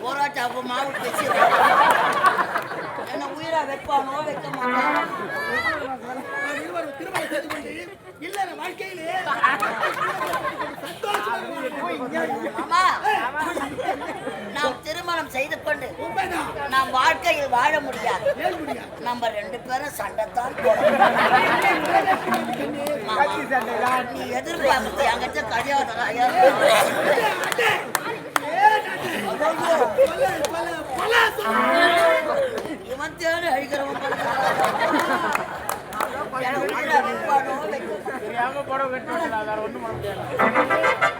போராட்டம் அப்ப மாவு பேசி என்ன உயிரா வைப்பானோ வைக்க மாட்டானோ திருமணம் செய்து கொண்டு இல்லற வாழ்க்கையிலே அம்மா நாம் திருமணம் செய்து கொண்டு உண்மைதான். நாம் வாழ்க்கையில் வாழ முடியாது. நம்ம ரெண்டு பேரும் சண்டைத்தான் நீ எதிர்பார்த்து என்கிட்ட கல்யாணம் இவன் தேடி அழிக்கிறவன் போல. எனக்கு உயிரை வைப்பானோ? வைக்க பண்ண முடியாது.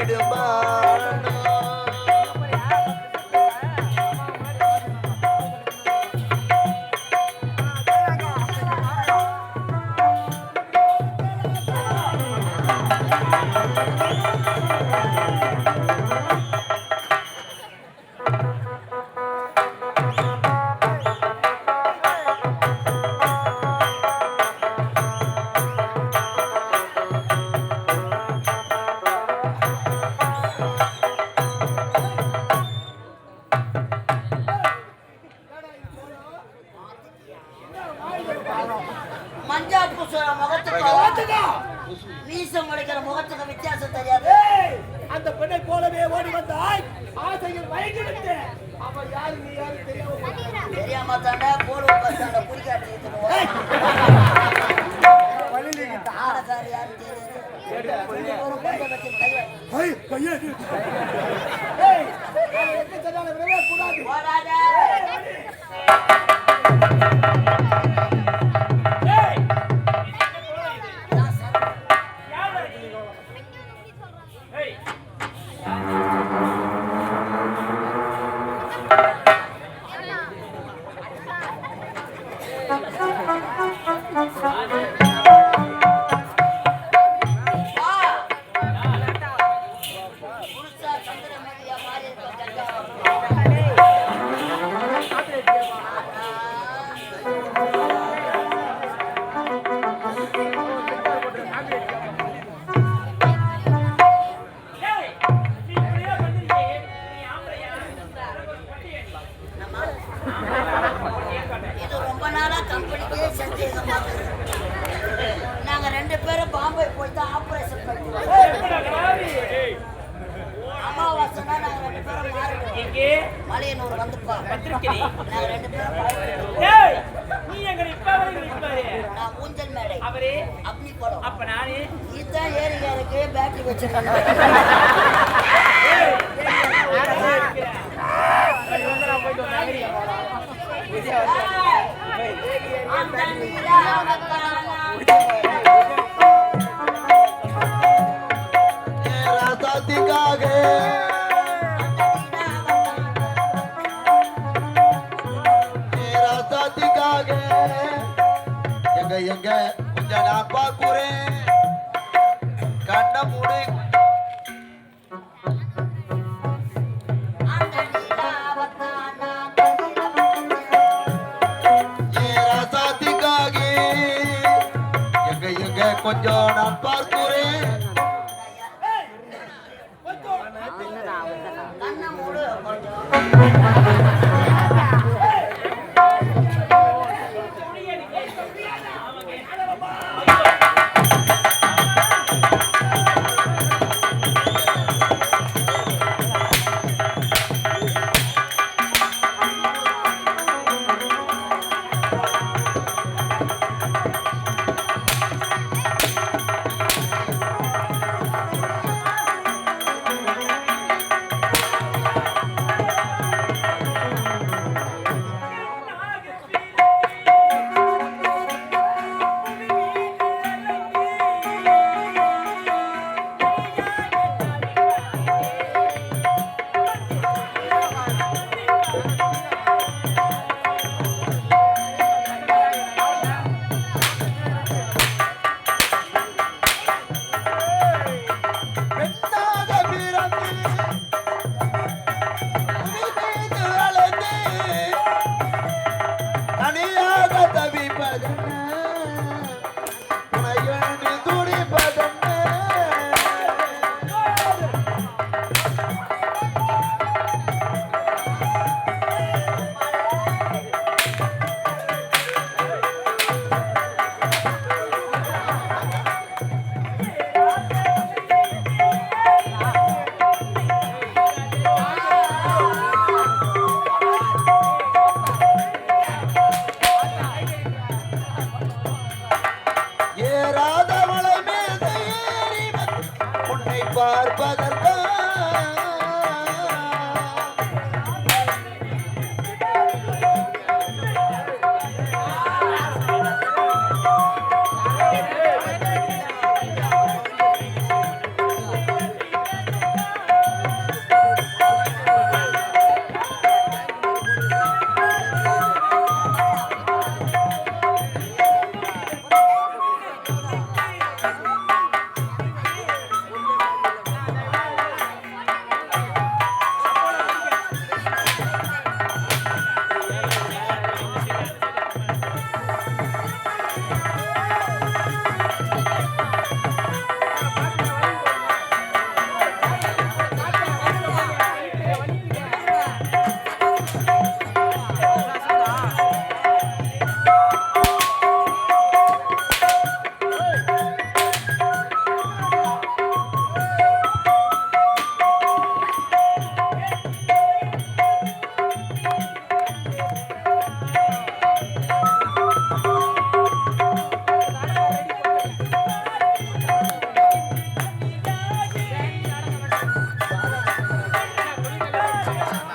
காமன் விடுமானம் மஞ்சா முகத்துக்கு வித்தியாசம் தெரியாது. அந்த பெண்ணை போலவே ஓடி வந்தாய் ஆசையில் விட்டு. அவ யாரு நீ யாரு தெரியாம. தெரியாம போலூர் பஸ் ஸ்டாண்ட குடிக்காட்டி ஆடக்காரி யாரு தெரியாது. ஒரு மாறிடுவோம் மலையனூர் வந்துப்பா நாங்க ரெண்டு பேரும். நான் ஊஞ்சல் மேடை அவரே அப்படி போறோம் அப்ப நானே இதுதான் ஏரியாருக்கு பேட்டரி வச்சிருக்காங்க ராசாத்திக்காக நாங்க எங்க? கொஞ்சம் நான் பாக்குறேன் கண்ண மூடி. கொஞ்சம் நான் பார்க்கிறேன். கண்ண மூடு. கொஞ்சம் But